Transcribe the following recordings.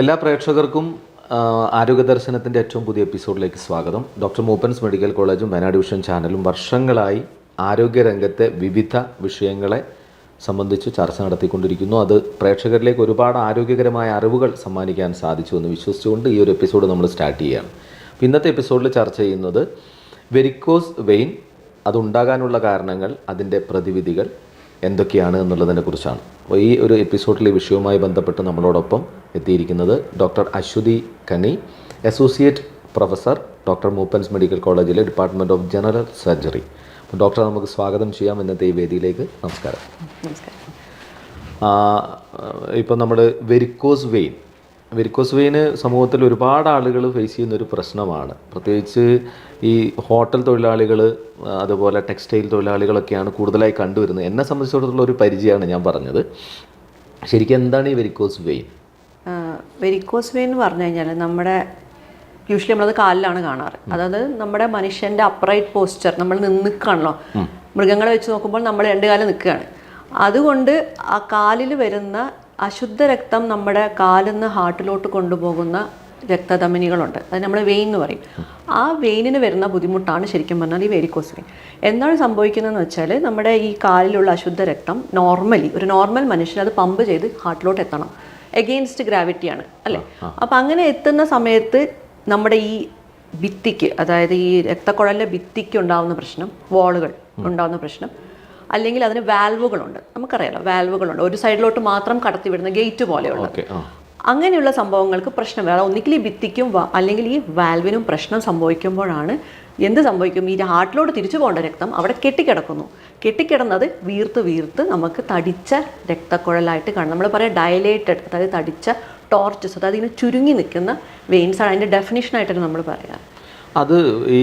എല്ലാ പ്രേക്ഷകർക്കും ആരോഗ്യ ദർശനത്തിന്റെ ഏറ്റവും പുതിയ എപ്പിസോഡിലേക്ക് സ്വാഗതം. ഡോക്ടർ മൂപ്പൻസ് മെഡിക്കൽ കോളേജും വയനാട് ഡിവിഷൻ ചാനലും വർഷങ്ങളായി ആരോഗ്യരംഗത്തെ വിവിധ വിഷയങ്ങളെ സംബന്ധിച്ച് ചർച്ച നടത്തിക്കൊണ്ടിരിക്കുന്നു. അത് പ്രേക്ഷകരിലേക്ക് ഒരുപാട് ആരോഗ്യകരമായ അറിവുകൾ സമ്മാനിക്കാൻ സാധിച്ചു എന്ന് വിശ്വസിച്ചുകൊണ്ട് ഈ ഒരു എപ്പിസോഡ് നമ്മൾ സ്റ്റാർട്ട് ചെയ്യുകയാണ് ഇന്നത്തെ എപ്പിസോഡിൽ ചർച്ച ചെയ്യുന്നത് വെരിക്കോസ് വെയിൻ അതുണ്ടാകാനുള്ള കാരണങ്ങൾ അതിന്റെ പ്രതിവിധികൾ എന്തൊക്കെയാണ് എന്നുള്ളതിനെ കുറിച്ചാണ്. അപ്പോൾ ഈ ഒരു എപ്പിസോഡിലെ വിഷയവുമായി ബന്ധപ്പെട്ട് നമ്മളോടൊപ്പം എത്തിയിരിക്കുന്നത് doctor Aswathy Kani associate professor doctor Moopens medical കോളേജിലെ ഡിപ്പാർട്ട്മെന്റ് ഓഫ് ജനറൽ സർജറി. അപ്പോൾ ഡോക്ടറെ നമുക്ക് സ്വാഗതം ചെയ്യാം ഇന്നത്തെ ഈ വേദിയിലേക്ക്. നമസ്കാരം. നമസ്കാരം. ഇപ്പം നമ്മൾ വെരിക്കോസ് വെയിൻ. വെരിക്കോസ് വെയിന് സമൂഹത്തിൽ ഒരുപാട് ആളുകൾ ഫേസ് ചെയ്യുന്ന ഒരു പ്രശ്നമാണ്. പ്രത്യേകിച്ച് ഈ ഹോട്ടൽ തൊഴിലാളികൾ അതുപോലെ ടെക്സ്റ്റൈൽ തൊഴിലാളികളൊക്കെയാണ് കൂടുതലായി കണ്ടുവരുന്നത്. എന്നെ സംബന്ധിച്ചിടത്തോളം ഒരു പരിചയമാണ് ഞാൻ പറഞ്ഞത്. ശരിക്കും എന്താണ് ഈ വെരിക്കോസ് വെയിൻ? വെരിക്കോസ് വെയിൻ എന്ന് പറഞ്ഞു കഴിഞ്ഞാൽ നമ്മുടെ യൂഷ്വലി നമ്മളത് കാലിലാണ് കാണാറ്. അതായത് നമ്മുടെ മനുഷ്യന്റെ അപ്രൈറ്റ് പോസ്റ്റർ നമ്മൾ നിൽക്കുകയാണല്ലോ മൃഗങ്ങളെ വെച്ച് നോക്കുമ്പോൾ നമ്മൾ രണ്ട് കാലം നിൽക്കുകയാണ്. അതുകൊണ്ട് ആ കാലിൽ വരുന്ന അശുദ്ധ രക്തം നമ്മുടെ കാലിൽ നിന്ന് ഹാർട്ടിലോട്ട് കൊണ്ടുപോകുന്ന രക്തധമനികളുണ്ട്. അത് നമ്മൾ വെയിൻ എന്ന് പറയും. ആ വെയിനിന് വരുന്ന ബുദ്ധിമുട്ടാണ് ശരിക്കും പറഞ്ഞാൽ ഈ വെരിക്കോസ് വെയിൻ എന്താണ് സംഭവിക്കുന്നതെന്ന് വെച്ചാൽ നമ്മുടെ ഈ കാലിലുള്ള അശുദ്ധ രക്തം നോർമലി ഒരു നോർമൽ മനുഷ്യൻ അത് പമ്പ് ചെയ്ത് ഹാർട്ടിലോട്ട് എത്തണം. എഗെയിൻസ്റ്റ് ഗ്രാവിറ്റിയാണ് അല്ലേ? അപ്പം അങ്ങനെ എത്തുന്ന സമയത്ത് നമ്മുടെ ഈ ഭിത്തിക്ക് അതായത് ഈ രക്തക്കുഴലിലെ ഭിത്തിക്ക് ഉണ്ടാകുന്ന പ്രശ്നം വാളുകൾ ഉണ്ടാവുന്ന പ്രശ്നം അല്ലെങ്കിൽ അതിന് വാൽവുകളുണ്ട് നമുക്കറിയാലോ വാൽവുകളുണ്ട് ഒരു സൈഡിലോട്ട് മാത്രം കടത്തി വിടുന്ന ഗേറ്റ് പോലെയുള്ളത് അങ്ങനെയുള്ള സംഭവങ്ങൾക്ക് പ്രശ്നം. വരാം ഒന്നുകിൽ ഈ ഭിത്തിക്കും അല്ലെങ്കിൽ ഈ വാൽവിനും പ്രശ്നം സംഭവിക്കുമ്പോഴാണ് എന്ത് സംഭവിക്കും? ഈ ഹാർട്ടിലോട്ട് തിരിച്ചു പോകേണ്ട രക്തം അവിടെ കെട്ടിക്കിടക്കുന്നു. കെട്ടിക്കിടന്നത് വീർത്ത് വീർത്ത് നമുക്ക് തടിച്ച രക്തക്കുഴലായിട്ട് കാണും. നമ്മൾ പറയാം ഡയലേറ്റഡ് അതായത് തടിച്ച ടോർച്ചസ് അതായത് ഇങ്ങനെ ചുരുങ്ങി നിൽക്കുന്ന വെയിൻസാണ് അതിന്റെ ഡെഫിനേഷനായിട്ടാണ് നമ്മൾ പറയാം. അത് ഈ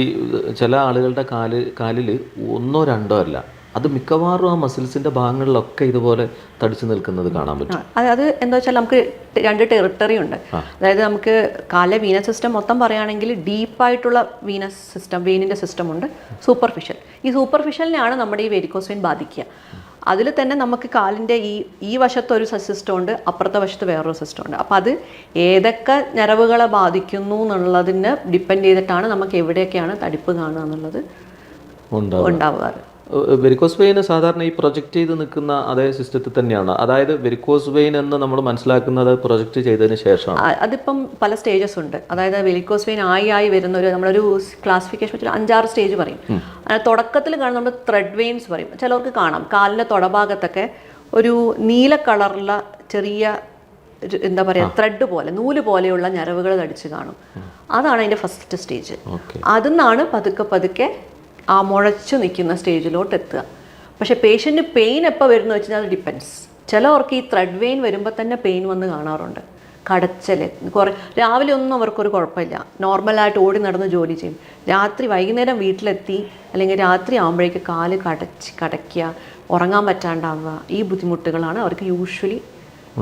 ചില ആളുകളുടെ കാൽ കാലിൽ ഒന്നോ രണ്ടോ അല്ല. അത് മിക്കവാറും ആ മസിൽസിന്റെ ഭാഗങ്ങളിലൊക്കെ ഇതുപോലെ തടിച്ചു നിൽക്കുന്നത് കാണാൻ പറ്റും. അത് എന്താ വെച്ചാൽ നമുക്ക് രണ്ട് ടെറിട്ടറി ഉണ്ട്. അതായത് നമുക്ക് കാലിലെ വീനസ് സിസ്റ്റം മൊത്തം പറയുകയാണെങ്കിൽ ഡീപ്പായിട്ടുള്ള വീനസ് സിസ്റ്റം വെയിനിന്റെ സിസ്റ്റം ഉണ്ട് സൂപ്പർഫിഷ്യൽ ഈ സൂപ്പർഫിഷ്യലിനെയാണ് നമ്മുടെ ഈ വെരിക്കോസ് വെയിൻ ബാധിക്കുക. അതിൽ തന്നെ നമുക്ക് കാലിന്റെ ഈ ഈ വശത്തൊരു ഒരു സിസ്റ്റം ഉണ്ട് അപ്പുറത്തെ വശത്ത് വേറൊരു സിസ്റ്റം ഉണ്ട്. അപ്പോൾ അത് ഏതൊക്കെ ഞരവുകളെ ബാധിക്കുന്നു എന്നുള്ളതിന് ഡിപ്പെൻഡ് ചെയ്തിട്ടാണ് നമുക്ക് എവിടെയൊക്കെയാണ് തടിപ്പ് കാണുക എന്നുള്ളത് ഉണ്ടാവും ഉണ്ടാവാറ് വെരിക്കോസ് വെയിൻ സാധാരണ ഈ പ്രൊജക്റ്റ് ചെയ്ത് നിൽക്കുന്ന അതേ സിസ്റ്റത്തിൽ തന്നെയാണ്. അതായത് വെരിക്കോസ് വെയിൻ എന്ന് നമ്മൾ മനസ്സിലാക്കുന്നത് പ്രൊജക്റ്റ് ചെയ്തതിന് ശേഷമാണ്. അതിപ്പം പല സ്റ്റേജസ് ഉണ്ട്. അതായത് വെരിക്കോസ് വെയിൻ ആയി ആയി വരുന്ന ഒരു നമ്മളൊരു ക്ലാസിഫിക്കേഷൻ വെച്ചാൽ അഞ്ചാറ് സ്റ്റേജ് പറയും. തുടക്കത്തിൽ കാണുന്ന നമ്മൾ ത്രെഡ് വെയിൻസ് പറയും. ചിലർക്ക് കാണാം. കാലിന്റെ തുടഭാഗത്തൊക്കെ ഒരു നീല കളറുള്ള ചെറിയ എന്താ പറയുക ത്രെഡ് പോലെ നൂൽ പോലെയുള്ള ഞരവുകൾ തടിച്ച് കാണും. അതാണ് അതിന്റെ ഫസ്റ്റ് സ്റ്റേജ് അതിൽ നിന്നാണ് പതുക്കെ പതുക്കെ ആ മുഴച്ചു നിൽക്കുന്ന സ്റ്റേജിലോട്ട് എത്തുക. പക്ഷേ പേഷ്യന്റ് പെയിൻ എപ്പോൾ വരുന്നു വെച്ചാൽ അത് ഡിപ്പെൻസ് ചിലവർക്ക് ഈ ത്രെഡ് വെയിൻ വരുമ്പോൾ തന്നെ പെയിൻ വന്ന് കാണാറുണ്ട്. കടച്ചൽ കുറേ രാവിലെ ഒന്നും അവർക്കൊരു കുഴപ്പമില്ല. നോർമലായിട്ട് ഓടി നടന്ന് ജോലി ചെയ്യും. രാത്രി വൈകുന്നേരം വീട്ടിലെത്തി അല്ലെങ്കിൽ രാത്രി ആകുമ്പോഴേക്ക് കാൽ കടച്ച് കടയ്ക്കുക ഉറങ്ങാൻ പറ്റാണ്ടാവുക ഈ ബുദ്ധിമുട്ടുകളാണ് അവർക്ക് യൂഷ്വലി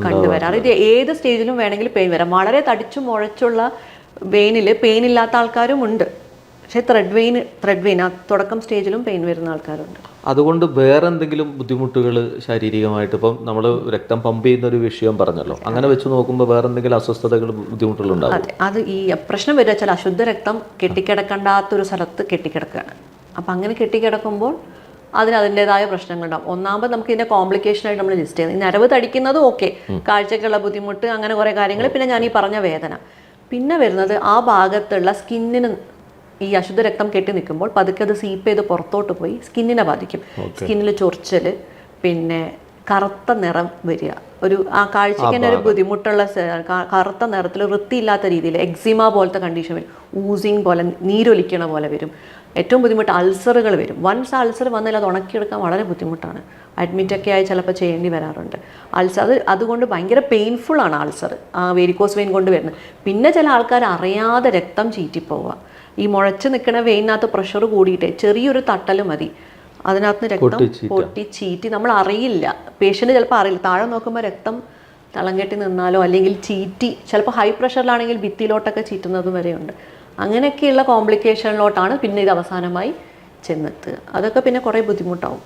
കണ്ടുവരാറ്. ഇത് ഏത് സ്റ്റേജിലും വേണമെങ്കിൽ പെയിൻ വരാം. വളരെ തടിച്ചു മുഴച്ചുള്ള വെയിനിൽ പെയിൻ ഇല്ലാത്ത ആൾക്കാരും ഉണ്ട്. പക്ഷേ ത്രെഡ് വെയിൻ ത്രെഡ് വെയിൻ ആ തുടക്കം സ്റ്റേജിലും പെയിൻ വരുന്ന ആൾക്കാരുണ്ട്. അതുകൊണ്ട് വേറെ എന്തെങ്കിലും ബുദ്ധിമുട്ടുകൾ ശാരീരികമായിട്ട് ഇപ്പം നമ്മൾ രക്തം പമ്പ് ചെയ്യുന്ന ഒരു വിഷയം പറഞ്ഞല്ലോ. അങ്ങനെ വെച്ച് നോക്കുമ്പോൾ വേറെ എന്തെങ്കിലും അസ്വസ്ഥതകൾ ബുദ്ധിമുട്ടുകൾ ഉണ്ടാവും? അതെ. അത് ഈ പ്രശ്നം വരിക വെച്ചാൽ അശുദ്ധ രക്തം കെട്ടിക്കിടക്കേണ്ടാത്തൊരു സ്ഥലത്ത് കെട്ടിക്കിടക്കുകയാണ് അപ്പം അങ്ങനെ കെട്ടിക്കിടക്കുമ്പോൾ അതിന് അതിന്റെതായ പ്രശ്നങ്ങളുണ്ടാവും ഒന്നാമത് നമുക്ക് ഇതിന്റെ കോംപ്ലിക്കേഷനായിട്ട് നമ്മൾ ലിസ്റ്റ് ചെയ്യുന്നത്. നരവ് തടിക്കുന്നത് ഓക്കെ കാഴ്ചക്കുള്ള ബുദ്ധിമുട്ട് അങ്ങനെ കുറേ കാര്യങ്ങൾ പിന്നെ ഞാൻ ഈ പറഞ്ഞ വേദന. പിന്നെ വരുന്നത് ആ ഭാഗത്തുള്ള സ്കിന്നിന് ഈ അശുദ്ധ രക്തം കെട്ടി നിൽക്കുമ്പോൾ പതുക്കെ അത് സീപ്പ് ചെയ്ത് പുറത്തോട്ട് പോയി സ്കിന്നിനെ ബാധിക്കും. സ്കിന്നിൽ ചൊറിച്ചൽ പിന്നെ കറുത്ത നിറം വരിക. ഒരു ആ കാഴ്ചയ്ക്ക് തന്നെ ഒരു ബുദ്ധിമുട്ടുള്ള കറുത്ത നിറത്തിൽ വൃത്തിയില്ലാത്ത രീതിയിൽ എക്സിമ പോലത്തെ കണ്ടീഷൻ വരും. ഊസിങ് പോലെ നീരൊലിക്കണ പോലെ വരും. ഏറ്റവും ബുദ്ധിമുട്ട് അൾസറുകൾ വരും. വൺസ് അൾസർ വന്നാൽ അത് ഉണക്കിയെടുക്കാൻ വളരെ ബുദ്ധിമുട്ടാണ്. അഡ്മിറ്റൊക്കെ ആയി ചിലപ്പോൾ ചെയ്യേണ്ടി വരാറുണ്ട്. അൾസർ അത് അതുകൊണ്ട് ഭയങ്കര പെയിൻഫുൾ ആണ് അൾസർ ആ വെരിക്കോസ് വെയിൻ കൊണ്ട് വരുന്നത്. പിന്നെ ചില ആൾക്കാർ അറിയാതെ രക്തം ചീറ്റിപ്പോവുക. ഈ മുഴച്ചു നിൽക്കുന്ന വെയിനകത്ത് പ്രഷർ കൂടിയിട്ട് ചെറിയൊരു തട്ടൽ മതി. അതിനകത്ത് രക്തം പൊട്ടി ചീറ്റി. നമ്മൾ അറിയില്ല പേഷ്യന്റ് ചിലപ്പോൾ അറിയില്ല. താഴെ നോക്കുമ്പോൾ രക്തം തളം കെട്ടി നിന്നാലോ അല്ലെങ്കിൽ ചീറ്റി. ചിലപ്പോൾ ഹൈ പ്രഷറിലാണെങ്കിൽ ഭിത്തിയിലോട്ടൊക്കെ ചീറ്റുന്നതും വരെയുണ്ട് അങ്ങനെയൊക്കെയുള്ള കോംപ്ലിക്കേഷനിലോട്ടാണ് പിന്നെ ഇത് അവസാനമായി ചെന്നെത്തുക. അതൊക്കെ പിന്നെ കുറേ ബുദ്ധിമുട്ടാവും.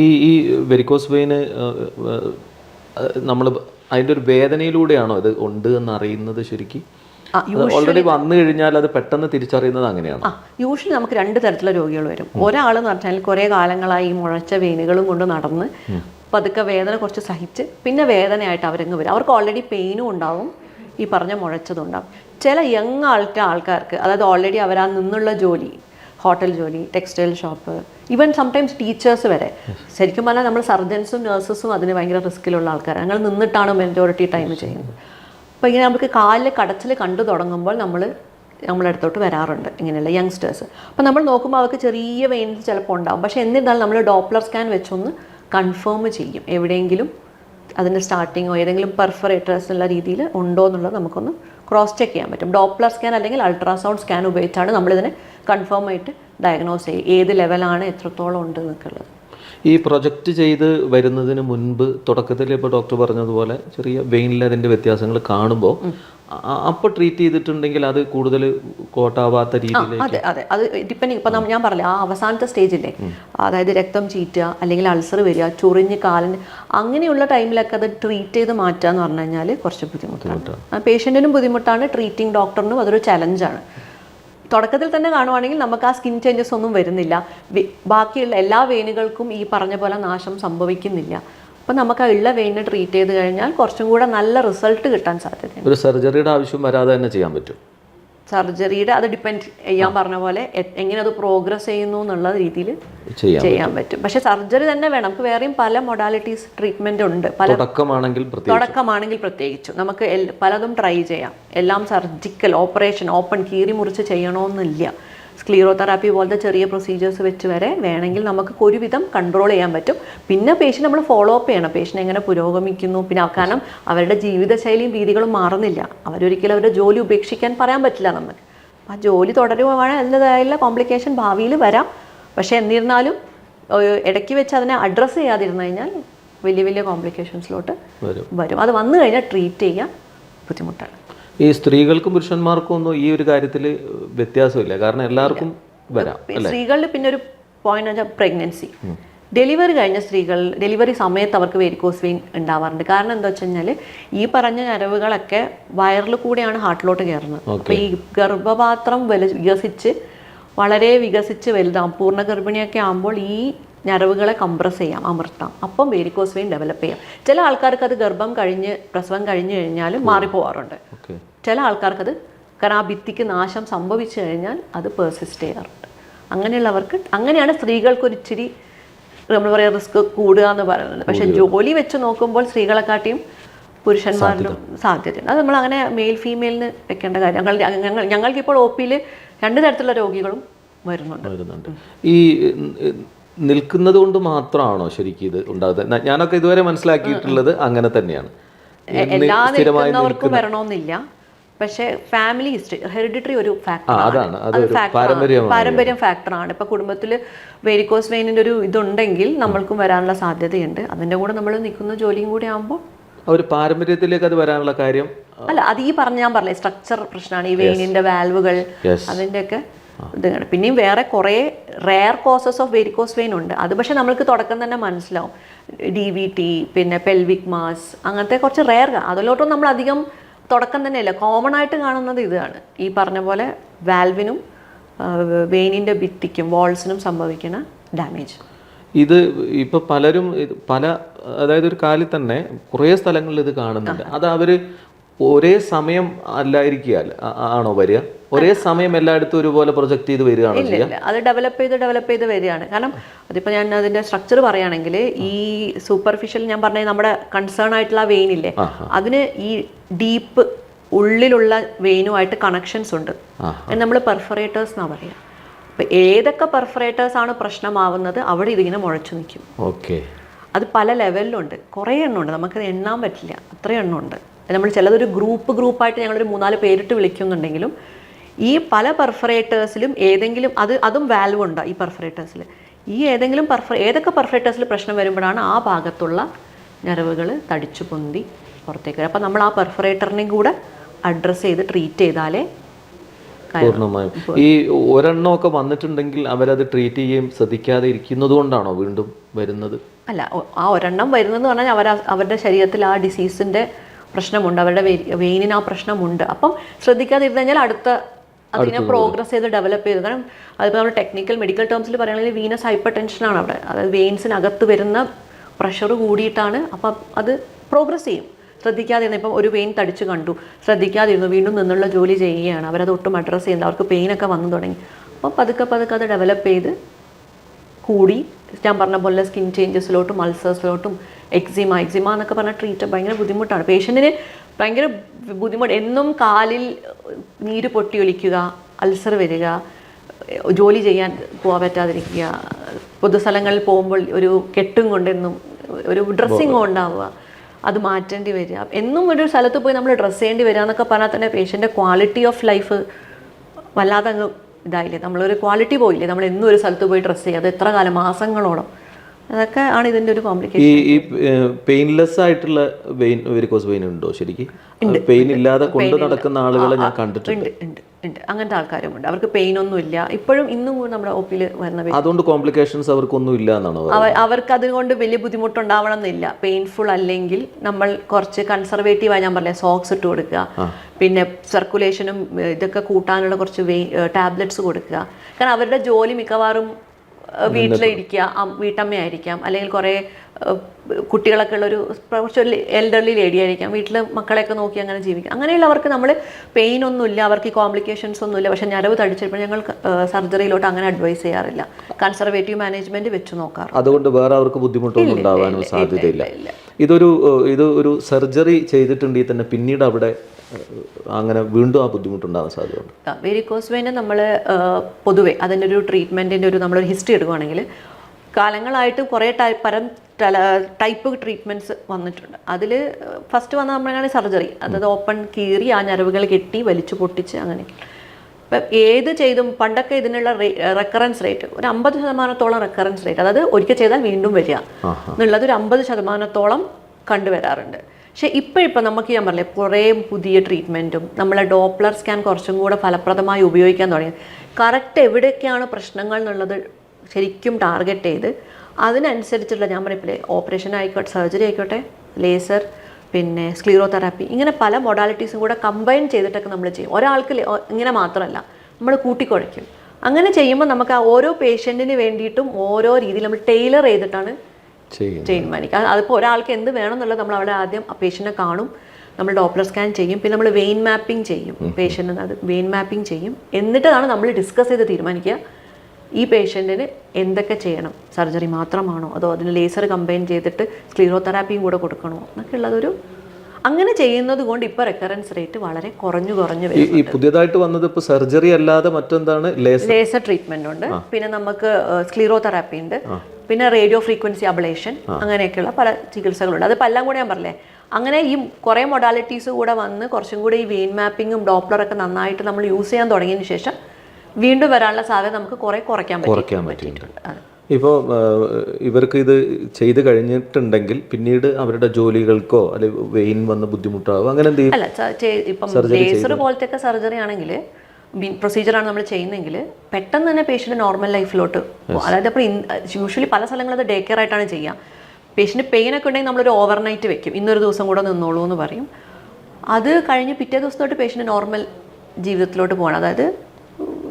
ഈ ഈ വെരിക്കോസ് വെയിന് നമ്മൾ അതിന്റെ ഒരു വേദനയിലൂടെയാണോ ഇത് ഉണ്ട് എന്ന് അറിയുന്നത് ശരിക്കും? ഓൾറെഡി വന്നു കഴിഞ്ഞാൽ അത് പെട്ടെന്ന് തിരിച്ചറിയുന്നത് അങ്ങനെയാണ്. ആ യൂഷ്വലി നമുക്ക് രണ്ട് തരത്തിലുള്ള രോഗികൾ വരും. ഒരാൾ എന്ന് പറഞ്ഞാൽ കുറേ കാലങ്ങളായി ഈ മുഴച്ച വെയിനുകളും കൊണ്ട് നടന്ന് പതുക്കെ വേദന കുറച്ച് സഹിച്ച് പിന്നെ വേദനയായിട്ട് അവരങ്ങ് വരും. അവർക്ക് ഓൾറെഡി പെയിനും ഉണ്ടാവും. ഈ പറഞ്ഞ മുഴച്ചതും ഉണ്ടാവും. ചില യങ് ആൾക്കാർ ആൾക്കാർക്ക് അതായത് ഓൾറെഡി അവർ ആ നിന്നുള്ള ജോലി ഹോട്ടൽ ജോലി textile shop even sometimes teachers വരെ. ശരിക്കും പറഞ്ഞാൽ നമ്മൾ സർജൻസും നഴ്സസും അതിന് ഭയങ്കര റിസ്ക്കിലുള്ള ആൾക്കാരാണ്. ഞങ്ങൾ നിന്നിട്ടാണ് മെജോറിറ്റി ടൈം ചെയ്യുന്നത്. അപ്പോൾ ഇങ്ങനെ നമുക്ക് കാലിലെ കടച്ചിൽ കണ്ടു തുടങ്ങുമ്പോൾ നമ്മൾ നമ്മളടുത്തോട്ട് വരാറുണ്ട് ഇങ്ങനെയുള്ള യങ്സ്റ്റേഴ്സ് അപ്പോൾ നമ്മൾ നോക്കുമ്പോൾ അവർക്ക് ചെറിയ വെയിൻസ് ചിലപ്പോൾ ഉണ്ടാവും. പക്ഷേ എന്നിരുന്നാലും നമ്മൾ ഡോപ്ലർ സ്കാൻ വെച്ചൊന്ന് കൺഫേം ചെയ്യും. എവിടെയെങ്കിലും അതിന്റെ സ്റ്റാർട്ടിങ്ങോ ഏതെങ്കിലും പെർഫറേറ്റേഴ്സ് എന്നുള്ള രീതിയിൽ ഉണ്ടോ എന്നുള്ളത് നമുക്കൊന്ന് ക്രോസ് ചെക്ക് ചെയ്യാൻ പറ്റും. ഡോപ്ലർ സ്കാൻ അല്ലെങ്കിൽ അൾട്രാസൗണ്ട് സ്കാൻ ഉപയോഗിച്ചാണ് നമ്മളിതിനെ കൺഫേം ആയിട്ട് ഡയഗ്നോസ് ചെയ്യുക ഏത് ലെവലാണ് എത്രത്തോളം ഉണ്ട് എന്നൊക്കെയുള്ളത് ഈ പ്രൊജക്റ്റ് ചെയ്ത് വരുന്നതിന് മുൻപ് തുടക്കത്തിൽ ഇപ്പോൾ ഡോക്ടർ പറഞ്ഞതുപോലെ ചെറിയ വെയിനിൽ അതിന്റെ വ്യത്യാസങ്ങൾ കാണുമ്പോൾ അപ്പോൾ ട്രീറ്റ് ചെയ്തിട്ടുണ്ടെങ്കിൽ അത് കൂടുതൽ കോട്ടാവാത്ത രീതിയിൽ അതെ അതെ. അത് ഡിപ്പെൻഡിങ് ഇപ്പം ഞാൻ പറഞ്ഞില്ല ആ അവസാനത്തെ സ്റ്റേജില്ലേ അതായത് രക്തം ചീറ്റുക അല്ലെങ്കിൽ അൾസർ വരിക ചൊറിഞ്ഞ് കാലിന് അങ്ങനെയുള്ള ടൈമിലൊക്കെ അത് ട്രീറ്റ് ചെയ്ത് മാറ്റുക എന്ന് പറഞ്ഞു കഴിഞ്ഞാൽ കുറച്ച് ബുദ്ധിമുട്ടാണ്. പേഷ്യന്റിനും പേഷ്യന്റിനും ബുദ്ധിമുട്ടാണ് ട്രീറ്റിംഗ് ഡോക്ടറിനും അതൊരു ചലഞ്ചാണ് തുടക്കത്തിൽ തന്നെ കാണുവാണെങ്കിൽ നമുക്ക് ആ സ്കിൻ ചേഞ്ചസ് ഒന്നും വരുന്നില്ല. ബാക്കിയുള്ള എല്ലാ വെയിനുകൾക്കും ഈ പറഞ്ഞ പോലെ നാശം സംഭവിക്കുന്നില്ല. അപ്പോൾ നമുക്ക് ആ ഉള്ള വെയിനെ ട്രീറ്റ് ചെയ്ത് കഴിഞ്ഞാൽ കുറച്ചും കൂടെ നല്ല റിസൾട്ട് കിട്ടാൻ സാധ്യതയുണ്ട്. ഒരു സർജറിയുടെ ആവശ്യം വരാതെ തന്നെ ചെയ്യാൻ പറ്റും. സർജറിയുടെ അത് ഡിപ്പെൻഡ് ചെയ്യാൻ പറഞ്ഞ പോലെ എങ്ങനെ അത് പ്രോഗ്രസ് ചെയ്യുന്നു എന്നുള്ള രീതിയിൽ ചെയ്യാം ചെയ്യാൻ പറ്റും. പക്ഷെ സർജറി തന്നെ വേണം. നമുക്ക് വേറെയും പല മൊഡാലിറ്റീസ് ട്രീറ്റ്മെന്റ് ഉണ്ട്. പല തുടക്കമാണെങ്കിൽ തുടക്കമാണെങ്കിൽ പ്രത്യേകിച്ചും. നമുക്ക് പലതും ട്രൈ ചെയ്യാം. എല്ലാം സർജിക്കൽ ഓപ്പറേഷൻ ഓപ്പൺ കീറി മുറിച്ച് ചെയ്യണമെന്നില്ല സ്ക്ലീറോതെറാപ്പി പോലത്തെ ചെറിയ പ്രൊസീജിയേഴ്സ് വെച്ച് വരെ വേണമെങ്കിൽ നമുക്ക് ഒരുവിധം കൺട്രോൾ ചെയ്യാൻ പറ്റും. പിന്നെ പേഷ്യന്റ് നമ്മൾ ഫോളോ അപ്പ് ചെയ്യണം. പേഷ്യന്റ് എങ്ങനെ പുരോഗമിക്കുന്നു. പിന്നെ കാരണം അവരുടെ ജീവിതശൈലിയും രീതികളും മാറുന്നില്ല. അവരൊരിക്കലും അവരുടെ ജോലി ഉപേക്ഷിക്കാൻ പറയാൻ പറ്റില്ല നമുക്ക്. ആ ജോലി തുടരുവാണ് അതിന്റെതായുള്ള കോംപ്ലിക്കേഷൻ ഭാവിയിൽ വരാം. പക്ഷേ എന്നിരുന്നാലും ഇടയ്ക്ക് വെച്ച് അതിനെ അഡ്രസ്സ് ചെയ്യാതിരുന്നു കഴിഞ്ഞാൽ വലിയ വലിയ കോംപ്ലിക്കേഷൻസിലോട്ട് വരും. വരും. അത് വന്നു കഴിഞ്ഞാൽ ട്രീറ്റ് ചെയ്യാൻ ബുദ്ധിമുട്ടാണ്. ഈ സ്ത്രീകൾക്കും പുരുഷന്മാർക്കും ഒന്നും ഈ ഒരു കാര്യത്തിൽ വ്യത്യാസമില്ല. കാരണം എല്ലാവർക്കും വരാം സ്ത്രീകളിൽ പിന്നെ ഒരു പോയിന്റ് വെച്ചാൽ പ്രഗ്നൻസി ഡെലിവറി കഴിഞ്ഞ സ്ത്രീകൾ ഡെലിവറി സമയത്ത് അവർക്ക് വെരിക്കോസ് വെയിൻ ഉണ്ടാവാറുണ്ട്. കാരണം എന്താ വെച്ച് കഴിഞ്ഞാൽ ഈ പറഞ്ഞ ഞരവുകളൊക്കെ വയറിൽ കൂടെയാണ് ഹാർട്ടിലോട്ട് കയറുന്നത്. അപ്പോൾ ഈ ഗർഭപാത്രം വല വികസിച്ച് വളരെ വികസിച്ച് വലുതാം പൂർണ ഗർഭിണിയൊക്കെ ആകുമ്പോൾ ഈ ഞരവുകളെ കംപ്രസ് ചെയ്യാം അമർത്താം. അപ്പം വെരിക്കോസ് വെയിൻ ഡെവലപ്പ് ചെയ്യാം. ചില ആൾക്കാർക്ക് അത് ഗർഭം കഴിഞ്ഞ് പ്രസവം കഴിഞ്ഞ് കഴിഞ്ഞാലും മാറിപ്പോവാറുണ്ട്. ചില ആൾക്കാർക്കത് കാരണം ആ ഭിത്തിക്ക് നാശം സംഭവിച്ചു കഴിഞ്ഞാൽ അത് പേഴ്സിസ്റ്റ് ചെയ്യാറുണ്ട്. അങ്ങനെയുള്ളവർക്ക് അങ്ങനെയാണ് സ്ത്രീകൾക്കൊരിച്ചിരി നമ്മൾ പറയാം റിസ്ക് കൂടുക എന്ന് പറയുന്നത്. പക്ഷെ ജോലി വെച്ച് നോക്കുമ്പോൾ സ്ത്രീകളെക്കാട്ടിയും പുരുഷന്മാരിലും സാധ്യതയുണ്ട്. അത് നമ്മൾ അങ്ങനെ മെയിൽ ഫീമെയിലിന് വെക്കേണ്ട കാര്യം. ഞങ്ങൾ ഞങ്ങൾ ഞങ്ങൾക്കിപ്പോൾ ഒ പിയിൽ രണ്ട് തരത്തിലുള്ള രോഗികളും വരുന്നുണ്ട്. വരുന്നുണ്ട്. ഈ നിൽക്കുന്നത് കൊണ്ട് മാത്രമാണോ ശരിക്കും ഇത് ഉണ്ടാകുന്നത്? ഞാനൊക്കെ ഇതുവരെ മനസ്സിലാക്കിയിട്ടുള്ളത് അങ്ങനെ തന്നെയാണ്. എല്ലാ നിൽക്കുന്നവർക്കും വരണമെന്നില്ല. പക്ഷേ ഫാമിലി ഹിസ്റ്ററി ഹെറിഡിറ്ററി ഒരു അതൊരു പാരമ്പര്യമാണ് പാരമ്പര്യം ഫാക്ടറാണ് ഇപ്പൊ കുടുംബത്തിൽ വെരിക്കോസ് വെയിനിന്റെ ഒരു ഇതുണ്ടെങ്കിൽ നമ്മൾക്കും വരാനുള്ള സാധ്യതയുണ്ട്. അതിന്റെ കൂടെ നമ്മൾ നിൽക്കുന്ന ജോലിയും കൂടി ആകുമ്പോൾ ഒരു പാരമ്പര്യത്തിലേക്ക് അത് വരാനുള്ള കാര്യം അല്ല അത് ഈ പറഞ്ഞ ഞാൻ പറഞ്ഞേ സ്ട്രക്ചർ പ്രശ്നമാണ്. ഈ വെയിനിന്റെ വാൽവുകൾ. അതിന്റെയൊക്കെ ഇതാണ് പിന്നെയും വേറെ കുറേ rare causes of varicose vein ഉണ്ട്. അത് പക്ഷേ നമ്മൾക്ക് തുടക്കം തന്നെ മനസ്സിലാവും. ഡി വി ടി പിന്നെ പെൽവിക് മാസ് അങ്ങനത്തെ കുറച്ച് റെയർ അതിലോട്ടും നമ്മൾ അധികം തുടക്കം തന്നെയല്ല കോമൺ ആയിട്ട് കാണുന്നത് ഇതാണ്. ഈ പറഞ്ഞ പോലെ വാൽവിനും വെയിനിന്റെ ഭിത്തിക്കും വാൾസിനും സംഭവിക്കുന്ന ഡാമേജ് ഇത് ഇപ്പൊ പലരും പല അതായത് ഒരു കാലിൽ തന്നെ കുറേ സ്ഥലങ്ങളിൽ ഇത് കാണുന്നുണ്ട്. അത് അവർ ഒരേ സമയം അല്ലായിരിക്കുക ആണോ വരിക? ഒരേ സമയം എല്ലായിടത്തും ഒരുപോലെ പ്രൊജക്ട് ചെയ്ത് വരികയാണ് ഇല്ല ഇല്ല. അത് ഡെവലപ്പ് ചെയ്ത് ഡെവലപ്പ് ചെയ്ത് വരികയാണ്. കാരണം അതിപ്പോൾ ഞാൻ അതിന്റെ സ്ട്രക്ചർ പറയുകയാണെങ്കിൽ ഈ സൂപ്പർഫിഷ്യൽ ഞാൻ പറഞ്ഞ നമ്മുടെ കൺസേൺ ആയിട്ടുള്ള വെയിൻ ഇല്ലേ അതിന് ഈ ഡീപ്പ് ഉള്ളിലുള്ള വെയിനുമായിട്ട് കണക്ഷൻസ് ഉണ്ട്. നമ്മൾ പെർഫറേറ്റേഴ്സ് എന്നാ പറയുക അപ്പോൾ ഏതൊക്കെ പെർഫറേറ്റേഴ്സ് ആണ് പ്രശ്നമാവുന്നത് അവിടെ ഇതിങ്ങനെ മുഴച്ചു നിൽക്കും. ഓക്കെ. അത് പല ലെവലിലുണ്ട് കുറേ എണ്ണമുണ്ട് നമുക്ക് എണ്ണാൻ പറ്റില്ല. അത്രയും എണ്ണമുണ്ട് നമ്മൾ ചിലതൊരു ഗ്രൂപ്പ് ഗ്രൂപ്പായിട്ട് ഞങ്ങളൊരു മൂന്നാൽ പേരിട്ട് വിളിക്കുന്നുണ്ടെങ്കിലും ഈ പല പെർഫറേറ്റേഴ്സിലും ഏതെങ്കിലും അത് അതും വാൽവ് ഉണ്ട് ഈ പെർഫറേറ്റേഴ്സിൽ ഈ ഏതെങ്കിലും പെർഫ ഏതൊക്കെ പെർഫറേറ്റേഴ്സിൽ പ്രശ്നം വരുമ്പോഴാണ് ആ ഭാഗത്തുള്ള ഞരവുകൾ തടിച്ചു പൊന്തി പുറത്തേക്ക് വരും? അപ്പോൾ നമ്മൾ ആ പെർഫറേറ്ററിനെയും കൂടെ അഡ്രസ്സ് ചെയ്ത് ട്രീറ്റ് ചെയ്താലേ പൂർണമായും. ഈ ഒരെണ്ണമൊക്കെ വന്നിട്ടുണ്ടെങ്കിൽ അവരത് ട്രീറ്റ് ചെയ്യുകയും ശ്രദ്ധിക്കാതെ ഇരിക്കുന്നത് കൊണ്ടാണോ വീണ്ടും വരുന്നത്? അല്ല ആ ഒരെണ്ണം വരുന്നതെന്ന് പറഞ്ഞാൽ അവർ അവരുടെ ശരീരത്തിൽ ആ ഡിസീസിന്റെ പ്രശ്നമുണ്ട് അവരുടെ വെയിനിന് ആ പ്രശ്നമുണ്ട്. അപ്പം ശ്രദ്ധിക്കാതിരുന്നു കഴിഞ്ഞാൽ അടുത്ത അതിനെ പ്രോഗ്രസ് ചെയ്ത് ഡെവലപ്പ് ചെയ്തു. കാരണം അതിപ്പോൾ നമ്മൾ ടെക്നിക്കൽ മെഡിക്കൽ ടേംസിൽ പറയുകയാണെങ്കിൽ വീനസ് ഹൈപ്പർ ടെൻഷനാണ് അവിടെ. അതായത് വെയിൻസിനകത്ത് വരുന്ന പ്രഷർ കൂടിയിട്ടാണ് അപ്പം അത് പ്രോഗ്രസ് ചെയ്യും. ശ്രദ്ധിക്കാതിരുന്നു ഇപ്പം ഒരു വെയിൻ തടിച്ച് കണ്ടു. ശ്രദ്ധിക്കാതെ ഇരുന്നു വീണ്ടും നിന്നുള്ള ജോലി ചെയ്യുകയാണ്. അവരത് ഒട്ടും അഡ്രസ്സ് ചെയ്യുന്നത് അവർക്ക് പെയിനൊക്കെ വന്നു തുടങ്ങി. അപ്പം പതുക്കെ പതുക്കെ അത് ഡെവലപ്പ് ചെയ്ത് കൂടി. ഞാൻ പറഞ്ഞ പോലെ സ്കിൻ ചേഞ്ചസിലോട്ടും അൾസേഴ്സിലോട്ടും എക്സിമ എക്സിമ എന്നൊക്കെ പറഞ്ഞാൽ ട്രീറ്റ് ഭയങ്കര ബുദ്ധിമുട്ടാണ്. പേഷ്യന്റിന് ഭയങ്കര ബുദ്ധിമുട്ട്. എന്നും കാലിൽ നീര് പൊട്ടിയൊലിക്കുക അൾസർ വരിക ജോലി ചെയ്യാൻ പോകാൻ പറ്റാതിരിക്കുക പൊതുസ്ഥലങ്ങളിൽ പോകുമ്പോൾ ഒരു കെട്ടും കൊണ്ടെന്നും ഒരു ഡ്രസ്സിങ് ഉണ്ടാവുക അത് മാറ്റേണ്ടി വരിക. എന്നും ഒരു സ്ഥലത്ത് പോയി നമ്മൾ ഡ്രസ്സ് ചെയ്യേണ്ടി വരിക എന്നൊക്കെ പറഞ്ഞാൽ തന്നെ പേഷ്യന്റെ ക്വാളിറ്റി ഓഫ് ലൈഫ് വല്ലാതെ അങ്ങ് ഇതായില്ലേ? നമ്മളൊരു ക്വാളിറ്റി പോയില്ലേ? നമ്മൾ എന്നും ഒരു സ്ഥലത്ത് പോയി ഡ്രസ്സ് ചെയ്യുക. അത് എത്ര കാലം? മാസങ്ങളോളം. അതൊക്കെ ആണ് ഇതിന്റെ ഒരു കോംപ്ലിക്കേഷൻ ഈ ഈ പെയിൻലെസ് ആയിട്ടുള്ള വെയിൻ വെരിക്കോസ് വെയിൻ ഉണ്ടോ ശരിക്കും? പെയിൻ ഇല്ലാതെ കൊണ്ട് നടക്കുന്ന ആളുകളെ ഞാൻ കണ്ടിട്ടുണ്ട്. ഉണ്ട് ഉണ്ട് ഉണ്ട്. അങ്ങനത്തെ ആൾക്കാരുമുണ്ട് അവർക്ക് പെയിൻ ഒന്നും ഇല്ല. ഇപ്പോഴും ഇന്നും കൂടി നമ്മുടെ ഒപ്പിൽ വരുന്ന അതുകൊണ്ട് കോംപ്ലിക്കേഷൻസ് അവർക്കൊന്നും ഇല്ല എന്നാണ് അവർക്ക് അതുകൊണ്ട് വലിയ ബുദ്ധിമുട്ടുണ്ടാവണം എന്നില്ല. പെയിൻഫുൾ അല്ലെങ്കിൽ നമ്മൾ കുറച്ച് കൺസർവേറ്റീവായി ഞാൻ പറഞ്ഞ സോക്സ് ഇട്ട് കൊടുക്കുക. പിന്നെ സർക്കുലേഷനും ഇതൊക്കെ കൂട്ടാനുള്ള കുറച്ച് ടാബ്ലറ്റ്സ് കൊടുക്കുക. കാരണം അവരുടെ ജോലി മിക്കവാറും വീട്ടിലിരിക്കുക വീട്ടമ്മയായിരിക്കാം. അല്ലെങ്കിൽ കുറേ കുട്ടികളൊക്കെ ഉള്ളൊരു കുറച്ച് എൽഡർലി ലേഡി ആയിരിക്കാം. വീട്ടിൽ മക്കളെയൊക്കെ നോക്കി അങ്ങനെ ജീവിക്കാം. അങ്ങനെയുള്ളവർക്ക് നമ്മൾ പെയിൻ ഒന്നുമില്ല അവർക്ക് കോംപ്ലിക്കേഷൻസ് ഒന്നുമില്ല. പക്ഷെ ഞരവ് തടിച്ചപ്പോൾ ഞങ്ങൾ സർജറിയിലോട്ട് അങ്ങനെ അഡ്വൈസ് ചെയ്യാറില്ല. കൺസർവേറ്റീവ് മാനേജ്മെന്റ് വെച്ച് നോക്കാറ് അതുകൊണ്ട് വേറെ അവർക്ക് ബുദ്ധിമുട്ടൊന്നും ഉണ്ടാവാനും സാധ്യതയില്ല. ഇതൊരു ഇത് ഒരു സർജറി ചെയ്തിട്ടുണ്ടെങ്കിൽ തന്നെ പിന്നീട് അവിടെ അങ്ങനെ വീണ്ടും ആ ബുദ്ധിമുട്ടുണ്ടാകാൻ സാധ്യതയുണ്ട്. വെരിക്കോസ് വെയിന് നമ്മൾ പൊതുവെ അതിന്റെ ഒരു ട്രീറ്റ്മെന്റിന്റെ ഒരു നമ്മളൊരു ഹിസ്റ്ററി എടുക്കുകയാണെങ്കിൽ കാലങ്ങളായിട്ട് കുറേ ടൈപ്പ് പരം ടൈപ്പ് ട്രീറ്റ്മെന്റ്സ് വന്നിട്ടുണ്ട്. അതിൽ ഫസ്റ്റ് വന്ന നമ്മളാണ് സർജറി അതായത് ഓപ്പൺ കീറി ആ ഞരവുകൾ കെട്ടി വലിച്ചു പൊട്ടിച്ച് അങ്ങനെ ഇപ്പം ഏത് ചെയ്തും പണ്ടൊക്കെ ഇതിനുള്ള റെക്കറൻസ് റേറ്റ് ഒരു അമ്പത് ശതമാനത്തോളം റെക്കറൻസ് റേറ്റ് അതായത് ഒരിക്കൽ ചെയ്താൽ വീണ്ടും വരിക. എന്നുള്ളത് ഒരു അമ്പത് ശതമാനത്തോളം കണ്ടുവരാറുണ്ട്. പക്ഷെ ഇപ്പോൾ ഇപ്പം നമുക്ക് ഞാൻ പറഞ്ഞില്ലേ കുറേ പുതിയ ട്രീറ്റ്മെന്റും നമ്മളെ ഡോപ്ലർ സ്കാൻ കുറച്ചും കൂടെ ഫലപ്രദമായി ഉപയോഗിക്കാൻ തുടങ്ങി. കറക്റ്റ് എവിടെയൊക്കെയാണ് പ്രശ്നങ്ങൾ എന്നുള്ളത് ശരിക്കും ടാർഗറ്റ് ചെയ്ത് അതിനനുസരിച്ചുള്ള ഞാൻ പറയില്ലേ ഓപ്പറേഷൻ ആയിക്കോട്ടെ സർജറി ആയിക്കോട്ടെ ലേസർ പിന്നെ സ്ക്ലീറോ തെറാപ്പി ഇങ്ങനെ പല മൊഡാലിറ്റീസും കൂടെ കമ്പൈൻ ചെയ്തിട്ടൊക്കെ നമ്മൾ ചെയ്യും. ഒരാൾക്ക് ഇങ്ങനെ മാത്രമല്ല നമ്മൾ കൂട്ടിക്കുഴയ്ക്കും. അങ്ങനെ ചെയ്യുമ്പോൾ നമുക്ക് ആ ഓരോ പേഷ്യന്റിന് വേണ്ടിയിട്ടും ഓരോ രീതിയിൽ നമ്മൾ ടൈലർ ചെയ്തിട്ടാണ് ചെയ്യും തീരുമാനിക്കുക അതിപ്പോൾ ഒരാൾക്ക് എന്ത് വേണം എന്നുള്ളത് നമ്മൾ അവിടെ ആദ്യം പേഷ്യനെ കാണും. നമ്മൾ ഡോപ്ലർ സ്കാൻ ചെയ്യും. പിന്നെ നമ്മൾ വെയിൻ മാപ്പിംഗ് ചെയ്യും. പേഷ്യന്റിന് അത് വെയിൻ മാപ്പിംഗ് ചെയ്യും. എന്നിട്ടാണ് നമ്മൾ ഡിസ്കസ് ചെയ്ത് തീരുമാനിക്കുക ഈ പേഷ്യന്റിന് എന്തൊക്കെ ചെയ്യണം? സർജറി മാത്രമാണോ? അതോ അതിന് ലേസർ കമ്പൈൻ ചെയ്തിട്ട് സ്ക്ലീറോതെറാപ്പിയും കൂടെ കൊടുക്കണോ? എന്നൊക്കെ ഉള്ളതൊരു അങ്ങനെ ചെയ്യുന്നത് കൊണ്ട് ഇപ്പോൾ റെക്കറൻസ് റേറ്റ് വളരെ കുറഞ്ഞു കുറഞ്ഞു വരും ഈ- പുതിയതായിട്ട് വന്നത് ഇപ്പോൾ സർജറി അല്ലാതെ മറ്റെന്താണ്? ലേസർ ട്രീറ്റ്മെന്റ് ഉണ്ട്. പിന്നെ നമുക്ക് സ്ക്ലീറോതെറാപ്പി ഉണ്ട്. പിന്നെ റേഡിയോ ഫ്രീക്വൻസി അബ്ലേഷൻ അങ്ങനെയൊക്കെയുള്ള പല ചികിത്സകളുണ്ട്. അതിപ്പോൾ എല്ലാം കൂടെ ഞാൻ പറഞ്ഞേ അങ്ങനെ ഈ കുറേ മൊഡാലിറ്റീസ് കൂടെ വന്ന് കുറച്ചും കൂടെ ഈ വെയിൻ മാപ്പിങ്ങും ഡോപ്ലറൊക്കെ നന്നായിട്ട് നമ്മൾ യൂസ് ചെയ്യാൻ തുടങ്ങിയതിന് ശേഷം വീണ്ടും വരാനുള്ള സാധ്യത നമുക്ക് കുറേ കുറയ്ക്കാൻ പറ്റും. ഇപ്പോൾ ഇവർക്ക് ഇത് ചെയ്ത് കഴിഞ്ഞിട്ടുണ്ടെങ്കിൽ പിന്നീട് അവരുടെ ജോലികൾക്കോ അല്ലെങ്കിൽ വെയിൻ വന്ന് ബുദ്ധിമുട്ടാവോ അങ്ങനെ എന്ത് അല്ല ഇപ്പം ലേസർ പോലത്തെ സർജറി ആണെങ്കിൽ പ്രൊസീജിയറാണ് നമ്മൾ ചെയ്യുന്നതെങ്കിൽ പെട്ടെന്ന് തന്നെ പേഷ്യന്റ് നോർമൽ ലൈഫിലോട്ട് അതായത് അപ്പോൾ യൂഷ്വലി പല സ്ഥലങ്ങളും അത് ഡേ കെയർ ആയിട്ടാണ് ചെയ്യുക പേഷ്യന്റ് പെയിൻ ഒക്കെ ഉണ്ടെങ്കിൽ നമ്മളൊരു ഓവർനൈറ്റ് വെക്കും. ഇന്നൊരു ദിവസം കൂടെ നിന്നോളൂ എന്ന് പറയും. അത് കഴിഞ്ഞ് പിറ്റേ ദിവസം തൊട്ട് പേഷ്യന്റ് നോർമൽ ജീവിതത്തിലോട്ട് പോകണം അതായത്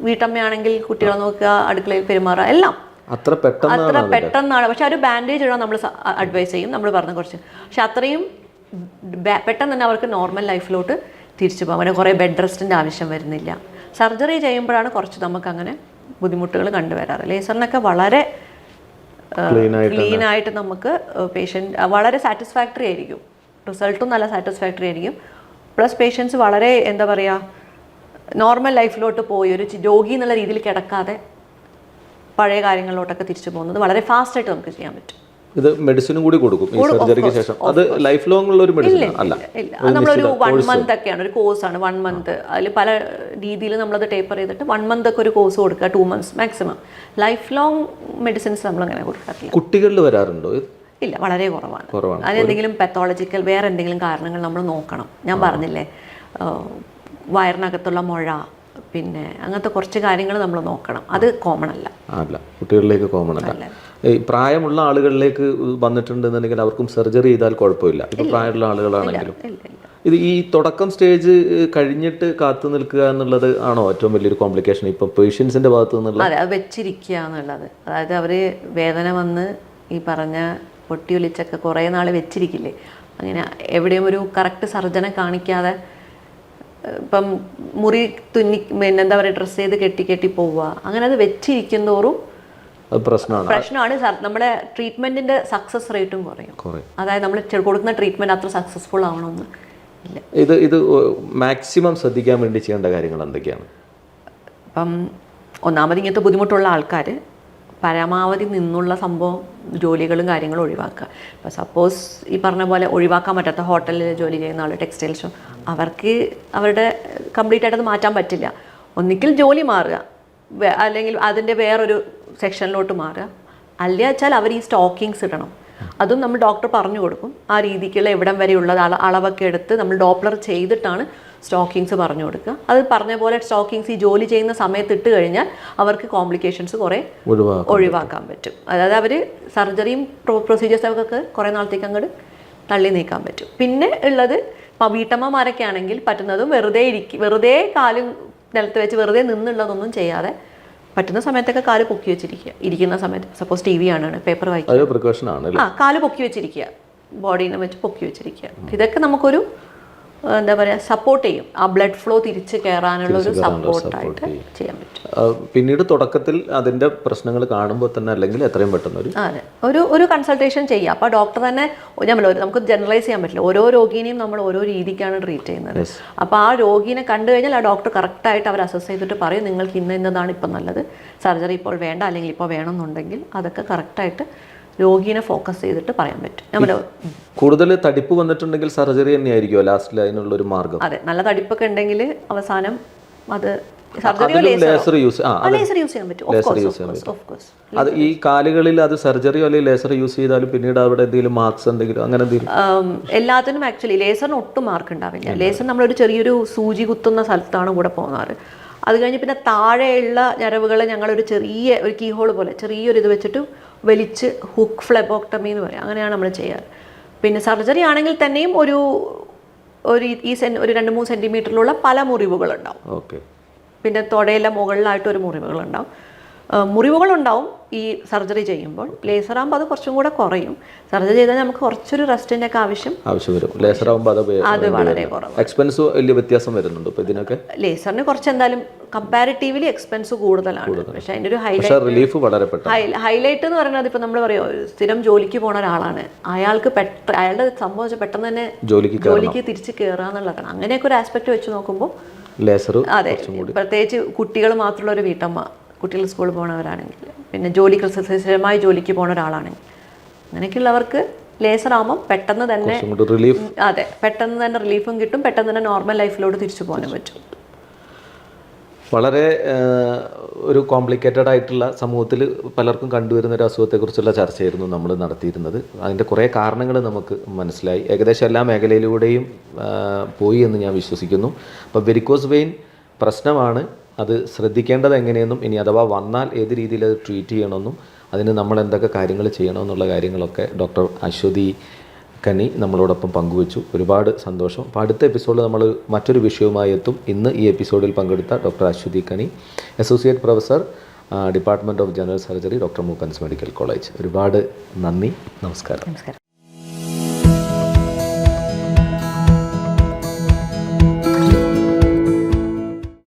വീട്ടമ്മയാണെങ്കിൽ കുട്ടികളെ നോക്കുക അടുക്കളയിൽ പെരുമാറുക എല്ലാം. അത്ര പെട്ടെന്ന് അത്ര പെട്ടെന്നാണ്. പക്ഷെ ഒരു ബാൻഡേജ് ഇടാൻ നമ്മൾ അഡ്വൈസ് ചെയ്യും. നമ്മൾ പറഞ്ഞ കുറച്ച്. പക്ഷെ അത്രയും പെട്ടെന്ന് തന്നെ അവർക്ക് നോർമൽ ലൈഫിലോട്ട് തിരിച്ചു പോകാം അങ്ങനെ കുറേ ബെഡ് റെസ്റ്റിന്റെ ആവശ്യം വരുന്നില്ല. സർജറി ചെയ്യുമ്പോഴാണ് കുറച്ച് നമുക്ക് അങ്ങനെ ബുദ്ധിമുട്ടുകൾ കണ്ടുവരാറ്. ലേസറിനൊക്കെ വളരെ ക്ലീൻ ആയിട്ട് നമുക്ക് പേഷ്യന്റ് വളരെ സാറ്റിസ്ഫാക്ടറി ആയിരിക്കും. റിസൾട്ടും നല്ല സാറ്റിസ്ഫാക്ടറി ആയിരിക്കും. പ്ലസ് പേഷ്യൻസ് വളരെ എന്താ പറയുക നോർമൽ ലൈഫിലോട്ട് പോയി. ഒരു രോഗി എന്നുള്ള രീതിയിൽ കിടക്കാതെ പഴയ കാര്യങ്ങളിലോട്ടൊക്കെ തിരിച്ചു പോകുന്നത് വളരെ ഫാസ്റ്റ് ആയിട്ട് നമുക്ക് ചെയ്യാൻ പറ്റും. ഇത് മെഡിസിനും കൂടി കൊടുക്കും. ഈ സർജറിക്ക് ശേഷം. അത് ലൈഫ് ലോങ് ഉള്ള ഒരു മെഡിസിൻ അല്ല. ഇല്ല അത് നമ്മളൊരു വൺ മന്ത് ഒക്കെയാണ് ഒരു കോഴ്സ് ആണ് വൺ മന്ത് അതിൽ പല രീതിയിൽ നമ്മളത് ടേപ്പർ ചെയ്തിട്ട് വൺ മന്ത് ഒക്കെ ഒരു കോഴ്സ് കൊടുക്കുക two months maximum life long medicines നമ്മൾ അങ്ങനെ കൊടുക്കാറില്ല. കുട്ടികളിൽ വരാറുണ്ടോ ഇല്ല വളരെ കുറവാണ്. അതിനെന്തെങ്കിലും പെത്തോളജിക്കൽ വേറെ എന്തെങ്കിലും കാരണങ്ങൾ നമ്മൾ നോക്കണം. ഞാൻ പറഞ്ഞില്ലേ വയറിനകത്തുള്ള മുഴ പിന്നെ അങ്ങനത്തെ കുറച്ച് കാര്യങ്ങൾ നമ്മൾ നോക്കണം. അത് കോമൺ അല്ല. അല്ല. കുട്ടികളിലേക്ക് കോമൺ അല്ല. ഈ പ്രായമുള്ള ആളുകളിലേക്ക് വന്നിട്ടുണ്ടെന്നുണ്ടെങ്കിൽ അവർക്കും സർജറി ചെയ്താൽ കുഴപ്പമില്ല. ഇപ്പൊ പ്രായമുള്ള ആളുകളാണെങ്കിലും. ഇത് ഈ തുടക്കം സ്റ്റേജ് കഴിഞ്ഞിട്ട് കാത്തു നിൽക്കുക എന്നുള്ളത് ആണോ ഏറ്റവും വലിയൊരു കോംപ്ലിക്കേഷൻ ഇപ്പൊ പേഷ്യൻസിന്റെ ഭാഗത്ത് നിന്നുള്ള അതെ അത് വെച്ചിരിക്കുക എന്നുള്ളത്. അതായത് അവർ വേദന വന്ന് ഈ പറഞ്ഞ പൊട്ടിയൊലിച്ചൊക്കെ കുറേ നാൾ വെച്ചിരിക്കില്ലേ? അങ്ങനെ എവിടെയും ഒരു കറക്റ്റ് സർജനെ കാണിക്കാതെ ഇപ്പം മുറി തുന്നി പിന്നെ എന്താ പറയുക ഡ്രസ്സ് ചെയ്ത് കെട്ടി കെട്ടി പോവുക. അങ്ങനെ അത് വെച്ചിരിക്കും തോറും പ്രശ്നമാണ്. പ്രശ്നമാണ്. സർ- നമ്മുടെ ട്രീറ്റ്മെന്റിന്റെ സക്സസ് റേറ്റും കുറയും. അതായത് നമ്മൾ കൊടുക്കുന്ന ട്രീറ്റ്മെന്റ് അത്ര സക്സസ്ഫുൾ ആവണമെന്ന് ഇത് ഇത് മാക്സിമം ശ്രദ്ധിക്കാൻ വേണ്ടി ചെയ്യേണ്ട കാര്യങ്ങൾ എന്തൊക്കെയാണ്? ഇപ്പം ഒന്നാമത് ഇങ്ങനത്തെ ബുദ്ധിമുട്ടുള്ള ആൾക്കാർ പരമാവധി നിന്നുള്ള സംഭവം ജോലികളും കാര്യങ്ങളും ഒഴിവാക്കുക. ഇപ്പോൾ സപ്പോസ് ഈ പറഞ്ഞ പോലെ ഒഴിവാക്കാൻ പറ്റാത്ത ഹോട്ടലിൽ ജോലി ചെയ്യുന്ന ആൾ ഷോ അവർക്ക് അവരുടെ കംപ്ലീറ്റ് ആയിട്ട് അത് മാറ്റാൻ പറ്റില്ല. ഒന്നിക്കിൽ ജോലി മാറുക. അല്ലെങ്കിൽ അതിന്റെ വേറൊരു സെക്ഷനിലോട്ട് മാറുക. അല്ല വെച്ചാൽ അവർ ഈ സ്റ്റോക്കിങ്സ് ഇടണം. അതും നമ്മൾ ഡോക്ടർ പറഞ്ഞു കൊടുക്കും. ആ രീതിക്കുള്ള എവിടം വരെയുള്ളത് അള അളവൊക്കെ എടുത്ത് നമ്മൾ ഡോപ്ലർ ചെയ്തിട്ടാണ് സ്റ്റോക്കിങ്സ് പറഞ്ഞു കൊടുക്കുക. അത് പറഞ്ഞ പോലെ സ്റ്റോക്കിങ്സ് ഈ ജോലി ചെയ്യുന്ന സമയത്ത് ഇട്ട് കഴിഞ്ഞാൽ അവർക്ക് കോംപ്ലിക്കേഷൻസ് കുറേ ഒഴിവാക്കാൻ പറ്റും. അതായത് അവർ സർജറിയും പ്രൊസീജിയേഴ്സൊക്കെ കുറേ നാളത്തേക്ക് അങ്ങോട്ട് തള്ളി നീക്കാൻ പറ്റും. പിന്നെ ഉള്ളത് വീട്ടമ്മമാരൊക്കെ ആണെങ്കിൽ പറ്റുന്നതും വെറുതെ ഇരിക്കും വെറുതെ കാലും നിലത്ത് വെച്ച് വെറുതെ നിന്നുള്ളതൊന്നും ചെയ്യാതെ പറ്റുന്ന സമയത്തൊക്കെ കാൽ പൊക്കി വെച്ചിരിക്കുക. ഇരിക്കുന്ന സമയത്ത് സപ്പോസ് ടി വി ആണ് പേപ്പർ വായിക്കുക. ആ കാൽ പൊക്കി വെച്ചിരിക്കുക. ബോഡീനെ വെച്ച് പൊക്കി വെച്ചിരിക്കുക. ഇതൊക്കെ നമുക്കൊരു എന്താ പറയുക സപ്പോർട്ട് ചെയ്യും. ആ ബ്ലഡ് ഫ്ലോ തിരിച്ചു കയറാനുള്ള ഒരു സപ്പോർട്ടായിട്ട് ചെയ്യാൻ പറ്റും. പിന്നീട് തുടക്കത്തിൽ അതിന്റെ പ്രശ്നങ്ങൾ കാണുമ്പോൾ തന്നെ അല്ലെങ്കിൽ എത്രയും പെട്ടെന്ന് ഒരു അതെ. ഒരു ഒരു കൺസൾട്ടേഷൻ ചെയ്യുക അപ്പോൾ ഡോക്ടർ തന്നെ ഞാൻ നമുക്ക് ജനറലൈസ് ചെയ്യാൻ പറ്റില്ല. ഓരോ രോഗിനെയും നമ്മൾ ഓരോ രീതിക്കാണ് ട്രീറ്റ് ചെയ്യുന്നത്. അപ്പോൾ ആ രോഗീനെ കണ്ടു കഴിഞ്ഞാൽ ആ ഡോക്ടർ കറക്റ്റായിട്ട് അവർ അസസ് ചെയ്തിട്ട് പറയും നിങ്ങൾക്ക് ഇന്ന ഇന്നതാണ് ഇപ്പം നല്ലത്. സർജറി ഇപ്പോൾ വേണ്ട. അല്ലെങ്കിൽ ഇപ്പോൾ വേണമെന്നുണ്ടെങ്കിൽ അതൊക്കെ കറക്റ്റായിട്ട് രോഗീനെ ഫോക്കസ് ചെയ്തിട്ട് പറയാൻ പറ്റും. നമ്മുടെ കൂടുതൽ തടിപ്പ് വന്നിട്ടുണ്ടെങ്കിൽ സർജറി തന്നെയായിരിക്കുമോ? ലാസ്റ്റിൽ അതിനുള്ള ഒരു മാർഗം? അതെ നല്ല തടിപ്പൊക്കെ ഉണ്ടെങ്കിൽ അവസാനം അത് ലേസർ യൂസ് അത്. ഈ കാലുകളിൽ അത് സർജറിയോ അല്ലെങ്കിൽ ലേസർ യൂസ് ചെയ്താലും പിന്നീട് അവിടെ എന്തെങ്കിലും മാർക്സ് എന്തെങ്കിലും അങ്ങനെ എന്തെങ്കിലും? എല്ലാത്തിനും ആക്ച്വലി ലേസറിന് ഒട്ടും മാർക്ക് ഉണ്ടാവില്ല. ലേസർ നമ്മളൊരു ചെറിയൊരു സൂചി കുത്തുന്ന സ്ഥലത്താണ് കൂടെ പോകുന്നത്. അത് കഴിഞ്ഞ് പിന്നെ താഴെയുള്ള ഞരവുകളെ ഞങ്ങളൊരു ചെറിയ ഒരു കീഹോൾ പോലെ ചെറിയൊരു ഇത് വെച്ചിട്ട് വലിച്ച് ഹുക്ക് ഫ്ലെബോക്ടമി എന്ന് പറയും. അങ്ങനെയാണ് നമ്മൾ ചെയ്യാറ്. പിന്നെ സർജറി ആണെങ്കിൽ തന്നെയും ഒരു ഒരു ഈ- സെൻ ഒരു രണ്ട് മൂന്ന് സെന്റിമീറ്ററിലുള്ള പല മുറിവുകളുണ്ടാവും. ഓക്കെ പിന്നെ തുടയിലെ മുകളിലായിട്ട് ഒരു മുറിവുകളുണ്ടാവും. മുറിവുകളുണ്ടാവും. ഈ സർജറി ചെയ്യുമ്പോൾ ലേസർ ആകുമ്പോൾ അത് കുറച്ചും കൂടെ കുറയും. സർജറി ചെയ്താൽ നമുക്ക് കുറച്ചൊരു റെസ്റ്റിന്റെ ഒക്കെ ആവശ്യം ആവശ്യം വരും. ലേസർ ആകുമ്പോൾ അത് അത് വളരെ കുറവ് എക്സ്പെൻസ് വലിയ വ്യത്യാസം വരുന്നുണ്ട് ഇതിനൊക്കെ? ലേസറിന് കുറച്ച് എന്തായാലും കമ്പാരിറ്റീവ്ലി എക്സ്പെൻസ് കൂടുതലാണ്. പക്ഷേ അതിന്റെ ഒരു ഹൈലൈറ്റ് റിലീഫ് വളരെ ഹൈലൈറ്റ് എന്ന് പറയുന്നത് ഇപ്പം നമ്മൾ പറയുമോ സ്ഥിരം ജോലിക്ക് പോണ ഒരാളാണ്. അയാൾക്ക് പെട്ട അയാളുടെ സംഭവം പെട്ടെന്ന് തന്നെ ജോലിക്ക് ജോലിക്ക് തിരിച്ച് കയറുക എന്നുള്ളതാണ്. അങ്ങനെയൊക്കെ ഒരു ആസ്പെക്ട് വെച്ച് നോക്കുമ്പോൾ ലേസർ അതെ പ്രത്യേകിച്ച് കുട്ടികൾ മാത്രമുള്ള ഒരു വീട്ടമ്മ കുട്ടികൾ സ്കൂളിൽ പോകുന്നവരാണെങ്കിൽ പിന്നെ ജോലിക്ക് സ്ഥിരമായി ജോലിക്ക് പോകുന്ന ഒരാളാണെങ്കിൽ അങ്ങനെയൊക്കെയുള്ളവർക്ക് ലേസർ ആകുമ്പം പെട്ടെന്ന് തന്നെ റിലീഫ് അതെ പെട്ടെന്ന് തന്നെ റിലീഫും കിട്ടും പെട്ടെന്ന് തന്നെ നോർമൽ ലൈഫിലോട്ട് തിരിച്ചു പോകാനും പറ്റും. വളരെ ഒരു കോംപ്ലിക്കേറ്റഡ് ആയിട്ടുള്ള സമൂഹത്തിൽ പലർക്കും കണ്ടുവരുന്ന ഒരു അസുഖത്തെക്കുറിച്ചുള്ള ചർച്ചയായിരുന്നു നമ്മൾ നടത്തിയിരുന്നത്. അതിന്റെ കുറേ കാരണങ്ങൾ നമുക്ക് മനസ്സിലായി. ഏകദേശം എല്ലാ മേഖലയിലൂടെയും പോയി എന്ന് ഞാൻ വിശ്വസിക്കുന്നു. അപ്പോൾ വെരിക്കോസ് വെയിൻ പ്രശ്നമാണ്. അത് ശ്രദ്ധിക്കേണ്ടത് എങ്ങനെയെന്നും ഇനി അഥവാ വന്നാൽ ഏത് രീതിയിൽ അത് ട്രീറ്റ് ചെയ്യണമെന്നും അതിന് നമ്മൾ എന്തൊക്കെ കാര്യങ്ങൾ ചെയ്യണമെന്നുള്ള കാര്യങ്ങളൊക്കെ ഡോക്ടർ അശ്വതി കനി നമ്മളോടൊപ്പം പങ്കുവച്ചു. ഒരുപാട് സന്തോഷം. അപ്പോൾ അടുത്ത എപ്പിസോഡിൽ നമ്മൾ മറ്റൊരു വിഷയവുമായി എത്തും. ഇന്ന് ഈ എപ്പിസോഡിൽ പങ്കെടുത്ത doctor Aswathy Kani associate professor department of general surgery doctor Moopens medical college ഒരുപാട് നന്ദി. നമസ്കാരം. നമസ്കാരം.